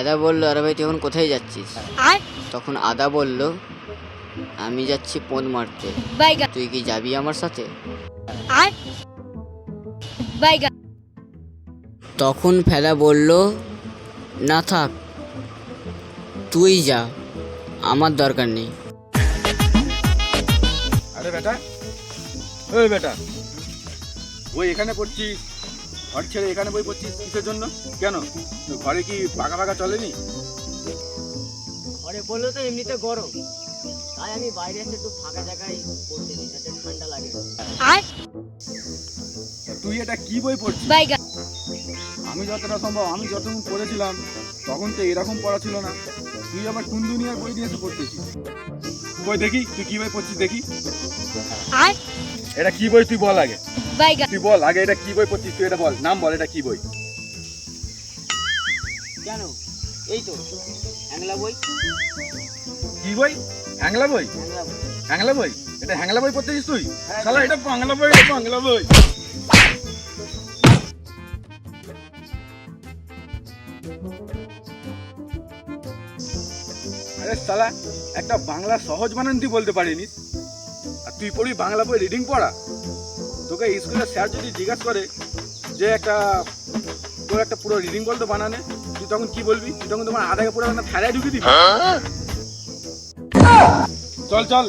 ফেদা বলল আরে ভাই তুই এখন কোথায় যাচ্ছিস? আর? তখন আদা বলল আমি যাচ্ছি পোঁদ মারতে। তুই কি যাবি আমার সাথে? আর? তখন ফেদা বলল না থাক তুই যা আমার দরকার নেই। আরে বেটা ওই বেটা ওই এখানে পড়ছিস ঘর ছেড়ে এখানে বই পড়ছিস কিসের জন্য? কেন? ঘরে কি পাকা পাকা চলেনি? ঘরে পড়ল তো এমনিতে গরম। তাই আমি বাইরে এসে একটু ফাঁকা জায়গায় পড়তে দিই যাতে ঠান্ডা লাগে। আর তুই এটা কি বই পড়ছিস? আমি যতটা সম্ভব আমি যতক্ষণ পড়েছিলাম তখন তো এরকম পড়া ছিল না। তুই আবার কোন দুনিয়ার বই নিয়ে এসে পড়তেছিস। বই দেখি তুই কি বই পড়ছিস দেখি। এটা কি বই তুই বল আগে। বাইগা তুই বল আগে এটা কি বই পড়ছিস তুই এটা বল নাম বল এটা কি বই? কেন এই তো হ্যাংলা বই। কি বই? হ্যাংলা বই? হ্যাংলা বই। হ্যাংলা বই? এটা হ্যাংলা বই পড়তেছিস তুই? শালা এটা বাংলা বই এটা বাংলা বই। আরে শালা একটা বাংলা সহজ বানান তুই বলতে পারিনি আর তুই পড়বি বাংলা বই রিডিং পড়া? তোকে স্কুলের স্যার যদি জিজ্ঞাসা করে যে একটা তোর একটা পুরো রিডিং বলতে বানানে তুই তখন কি বলবি? তুই তখন তোমার আধাকে পুরো একটা থালায় ঢুকে দিবি। চল চল।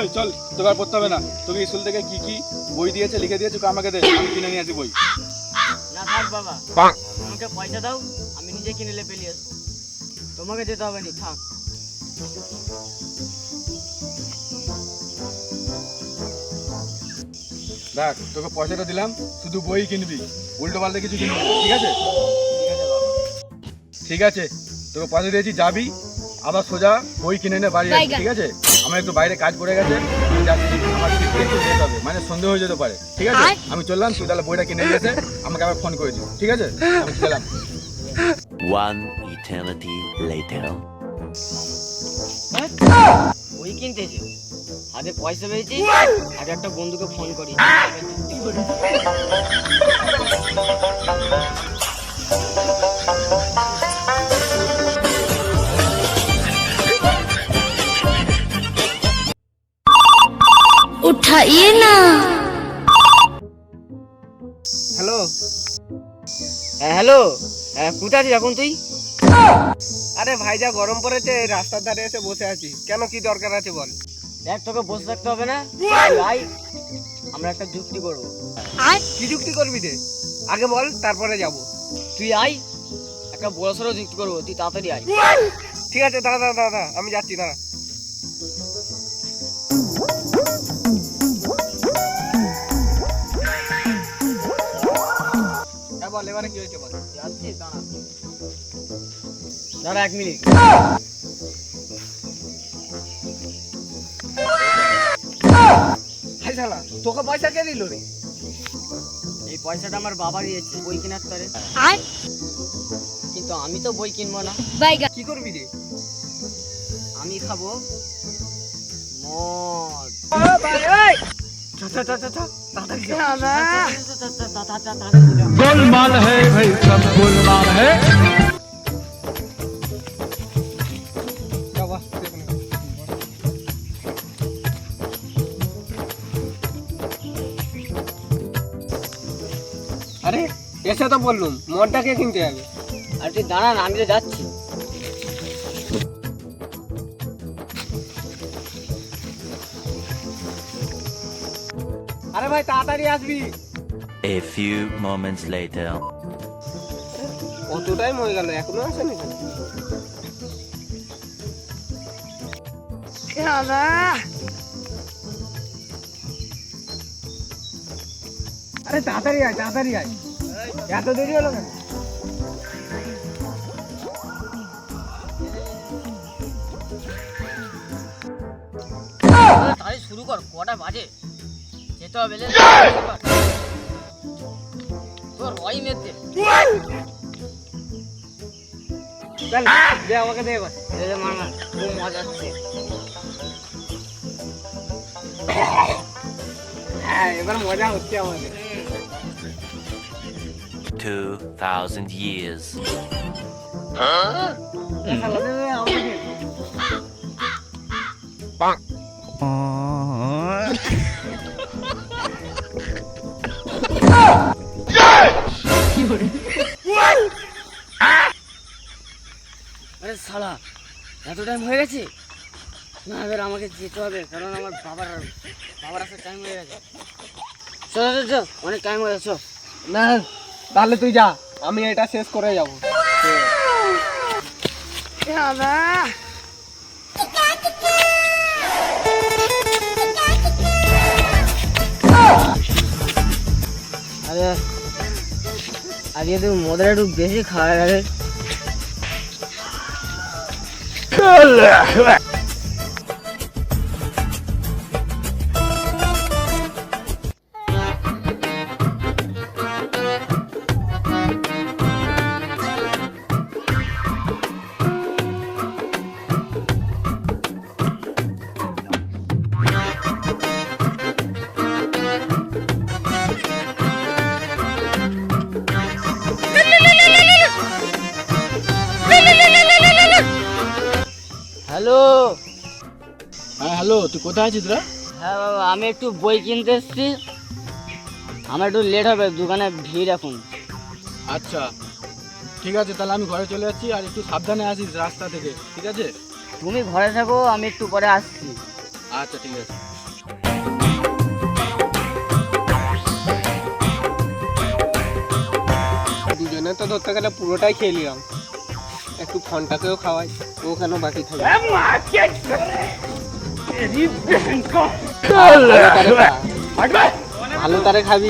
ওই চল তোকে আর পড়তে হবে না। তোকে স্কুল থেকে কি কি বই দিয়েছে লিখে দিয়েছে আমাকে দে। আমি কিনে নিয়ে আসি বই। না থাক বাবা। আমাকে পয়সা দাও আমি নিজে কিনে লে পেলিয়ে আসব। তোমাকে যেতে হবে না থাক। দেখ তোকে পয়সাটা দিলাম শুধু বই কিনবি। উল্টো পাল্টে কিছু কিনবি ঠিক আছে? ঠিক আছে তোকে পয়সা দিয়েছি যাবি আবার সোজা বই কিনে নে বাড়ি ঠিক আছে? আমার একটু বাইরে কাজ পড়ে গেছে আমি যাচ্ছি আমার ফিরতে একটু লেট হবে মানে সন্ধে হয়ে যেতে পারে ঠিক আছে? আমি চললাম তুই তাহলে বইটা কিনে নিয়ে এসে আমাকে আবার ফোন করে দিও ঠিক আছে? আমি গেলাম One eternity later. বই কিনতে যেও হাতে পয়সা পেয়েছি আগে একটা বন্ধুকে ফোন করি। উঠাইয়ে না। হ্যালো হ্যাঁ হ্যালো হ্যাঁ কোথায় আছিস এখন তুই? আরে ভাই যা গরম পড়েছে এই রাস্তার ধারে এসে বসে আছি। কেন কি দরকার আছে বল? দেখ তোকে বসে থাকতে হবে না? আয় আমরা একটা যুক্তি করব। কি যুক্তি করবি রে? আগে বল তারপরে যাব। তুই আয় একটা বড় সড়ো যুক্তি করব তুই তাড়াতাড়ি আয়। ঠিক আছে দাঁড়া দাঁড়া দাঁড়া দাঁড়া, আমি যাচ্ছি দাঁড়া। হ্যাঁ বল এবারে কি হয়েছে বল? যাচ্ছি দাঁড়া। দাঁড়া এক মিনিট হাই শালা তোকে পয়সা কে দিল রে এই পয়সাটা আমার বাবা দিয়েছে বই কেনার তরে আর কিন্তু আমি তো বই কিনবো না বাইগা কি করবি রে আমি খাবো মদ চা চা চা চা চা তাড়াতাড়ি যা। गोलमाल है भाई सब गोलमाल है আরে এসে তো বললুম মদটাকে কিনতে হবে আর তুই দাঁড়ান আমি তো যাচ্ছি আরে ভাই তাড়াতাড়ি আসবি A few moments later. কত টাইম হয়ে গেল এখনও আসেনি কেন? আরে তাড়াতাড়ি আয় তাড়াতাড়ি আয়। এত দেরি হলো কেন? তাহলে শুরু কর কটা বাজে? যেতে হবে তোর হয় মেতে চল দে আমাকে দে এবার। খুব মজা হচ্ছে। হ্যাঁ এবার মজা হচ্ছে আমাদের। 2,000 years. আরে শালা এত টাইম হয়ে গেছে না এবার আমাকে যেতে হবে কারণ আমার বাবার বাবার আসার টাইম হয়ে গেছে চল চল অনেক টাইম হয়ে গেছে। না তাহলে তুই যা আমি এটা শেষ করে যাব। আরে আজকে তুই মদের একটু বেশি খাওয়া গেছে হ্যালো। হ্যাঁ হ্যালো তুই কোথায় আছিস রা? হ্যাঁ বাবা আমি একটু বই কিনতে এসেছি। আমার একটু লেট হবে দোকানে ভিড় এখন। আচ্ছা ঠিক আছে তাহলে আমি ঘরে চলে যাচ্ছি আর একটু সাবধানে আসিস রাস্তা থেকে ঠিক আছে? তুমি ঘরে থাকো আমি একটু পরে আসছি। আচ্ছা ঠিক আছে। দুজনে তো ধরতে গেলে পুরোটাই খেয়ে নিলাম। একটু ফোনটাকেও খাওয়াই। কেন বাকি থাকে। ভালো তারে খা। ভালো তারে খাবি।